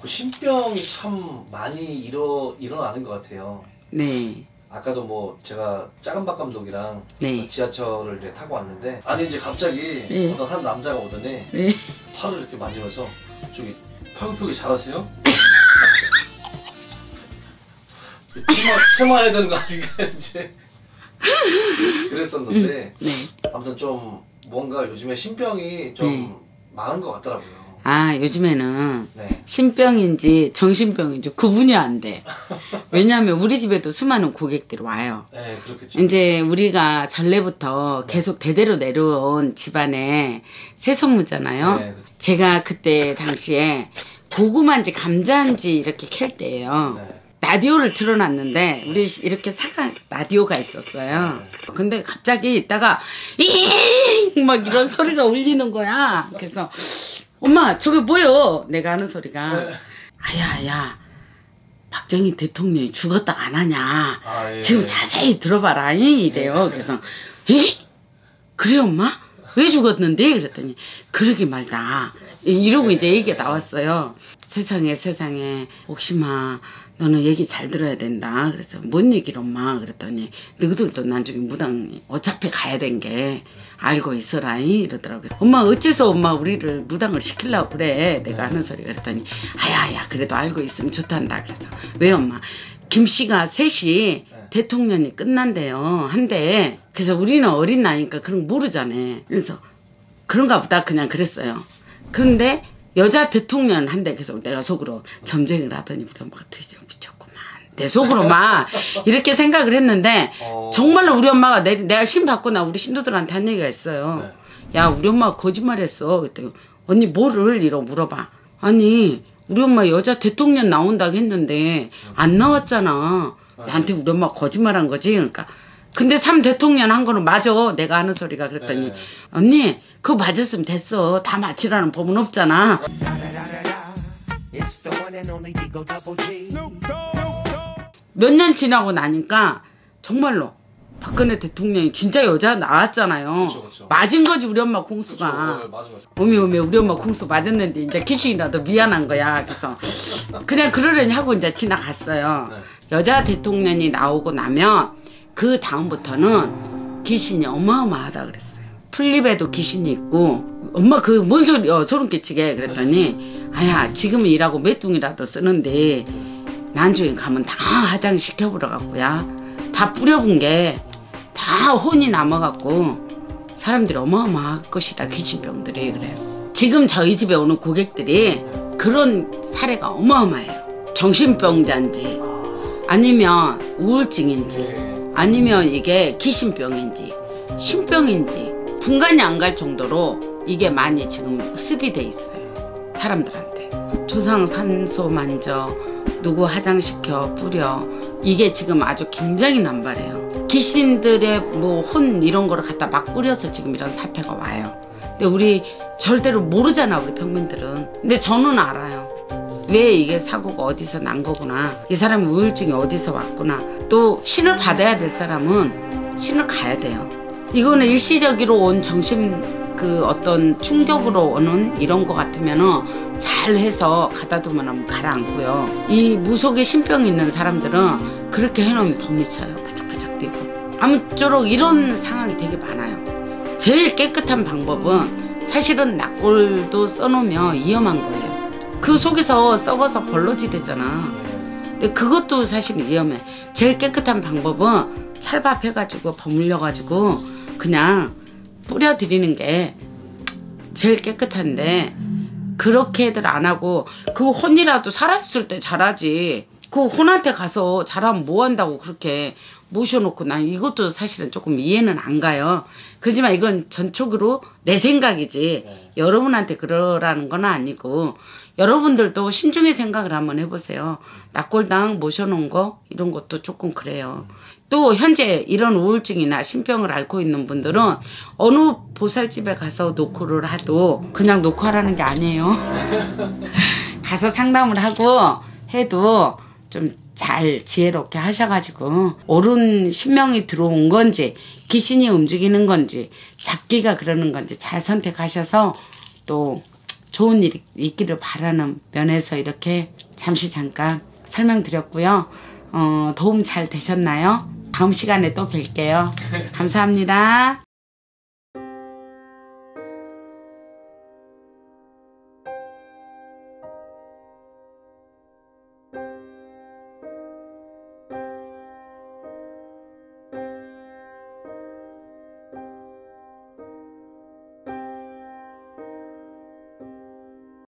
그 신병이 참 많이 일어 일어나는 것 같아요. 네, 아까도 뭐 제가 짜금박 감독이랑 네. 지하철을 이제 타고 왔는데 아니 이제 갑자기 네. 어떤 한 남자가 오더니 네. 팔을 이렇게 만지면서 저기 팔굽혀기 잘하세요? 테마 테마 해야 되는 거 아닌가 이제 그랬었는데 네. 아무튼 좀 뭔가 요즘에 신병이 좀 네. 많은 것 같더라고요. 아, 요즘에는 네. 신병인지 정신병인지 구분이 안 돼. 왜냐하면 우리 집에도 수많은 고객들이 와요. 네, 그렇겠죠. 이제 우리가 전래부터 계속 대대로 내려온 집안의 새손무잖아요. 네, 그쵸. 제가 그때 당시에 고구마인지 감자인지 이렇게 캘 때예요. 네. 라디오를 틀어놨는데 우리 시- 이렇게 사각 라디오가 있었어요. 근데 갑자기 있다가 이막 이런 소리가 울리는 거야. 그래서 엄마 저게 뭐요? 내가 하는 소리가 아야 야 박정희 대통령이 죽었다 안 하냐. 아, 예. 지금 자세히 들어봐라 이 이래요. 그래서 에? 그래 엄마? 왜 죽었는데? 그랬더니 그러게 말다. 이러고 이제 얘기가 나왔어요. 세상에 세상에 옥심아 너는 얘기 잘 들어야 된다. 그래서 뭔 얘기를 엄마? 그랬더니 너희들도 나중에 무당 어차피 가야 된 게 알고 있어라 이 이러더라고요. 엄마 어째서 엄마 우리를 무당을 시키려고 그래? 내가 하는 소리 그랬더니 아야야 그래도 알고 있으면 좋단다. 그래서 왜 엄마? 김 씨가 셋이 대통령이 끝난대요. 한대. 그래서 우리는 어린 나이니까 그런 거 모르잖아. 그래서 그런가 보다 그냥 그랬어요. 그런데 여자 대통령 한대 그래서 내가 속으로 점쟁이를 하더니 우리 엄마가 드디어 미쳤구만. 내 속으로만 이렇게 생각을 했는데 어. 정말로 우리 엄마가 내, 내가 신 받고 나 우리 신도들한테 한 얘기가 있어요. 야 우리 엄마가 거짓말했어. 그때 언니 뭐를 이러고 물어봐. 아니 우리 엄마 여자 대통령 나온다고 했는데 안 나왔잖아. 나한테 우리 엄마 거짓말한 거지. 그러니까 근데 삼 대통령 한 거는 맞아. 내가 하는 소리가 그랬더니 네. 언니 그거 맞았으면 됐어. 다 맞히라는 법은 없잖아. 몇 년 지나고 나니까 정말로 박근혜 대통령이 진짜 여자 나왔잖아요. 그쵸, 그쵸. 맞은 거지 우리 엄마 그쵸, 공수가. 어. 오메 오메 우리 엄마 공수 맞았는데 이제 귀신이라도 미안한 거야. 그래서 그냥 그러려니 하고 이제 지나갔어요. 네. 여자 대통령이 나오고 나면 그 다음부터는 귀신이 어마어마하다 그랬어요. 플립에도 귀신이 있고 엄마 그 뭔 소리야 소름 끼치게 그랬더니 아야 지금은 일하고 메뚱이라도 쓰는데 난중에 가면 다 화장 시켜보러 갖고야 다 뿌려본 게 다 혼이 남아갖고 사람들이 어마어마할 것이다 귀신병들이 그래요. 지금 저희 집에 오는 고객들이 그런 사례가 어마어마해요. 정신병자인지 아니면 우울증인지 네. 아니면 이게 귀신병인지 신병인지 분간이 안 갈 정도로 이게 많이 지금 습이돼 있어요. 사람들한테. 조상 산소 만져 누구 화장시켜 뿌려 이게 지금 아주 굉장히 남발해요. 귀신들의 뭐 혼 이런 거를 갖다 막 뿌려서 지금 이런 사태가 와요. 근데 우리 절대로 모르잖아 우리 평민들은. 근데 저는 알아요. 왜 이게 사고가 어디서 난 거구나. 이 사람이 우울증이 어디서 왔구나. 또 신을 받아야 될 사람은 신을 가야 돼요. 이거는 일시적으로 온 정신 그 어떤 충격으로 오는 이런 거 같으면은 잘 해서 가다 두면 가라앉고요. 이 무속에 신병이 있는 사람들은 그렇게 해놓으면 더 미쳐요. 바짝바짝 뛰고. 아무쪼록 이런 상황이 되게 많아요. 제일 깨끗한 방법은 사실은 낙골도 써놓으면 위험한 거예요. 그 속에서 썩어서 벌러지 되잖아. 근데 그것도 사실 위험해. 제일 깨끗한 방법은 찰밥 해가지고 버물려가지고 그냥 뿌려드리는 게 제일 깨끗한데 그렇게들 안 하고 그 혼이라도 살아있을 때 잘하지. 그 혼한테 가서 잘하면 뭐 한다고 그렇게 모셔놓고 난 이것도 사실은 조금 이해는 안 가요. 그지만 이건 전적으로 내 생각이지 여러분한테 그러라는 건 아니고 여러분들도 신중히 생각을 한번 해보세요. 낙골당 모셔놓은 거 이런 것도 조금 그래요. 또 현재 이런 우울증이나 신병을 앓고 있는 분들은 어느 보살집에 가서 노크를 하도 그냥 노크하라는 게 아니에요. 가서 상담을 하고 해도 좀 잘 지혜롭게 하셔가지고 옳은 신명이 들어온 건지 귀신이 움직이는 건지 잡기가 그러는 건지 잘 선택하셔서 또 좋은 일이 있기를 바라는 면에서 이렇게 잠시 잠깐 설명드렸고요. 어, 도움 잘 되셨나요? 다음 시간에 또 뵐게요. 감사합니다.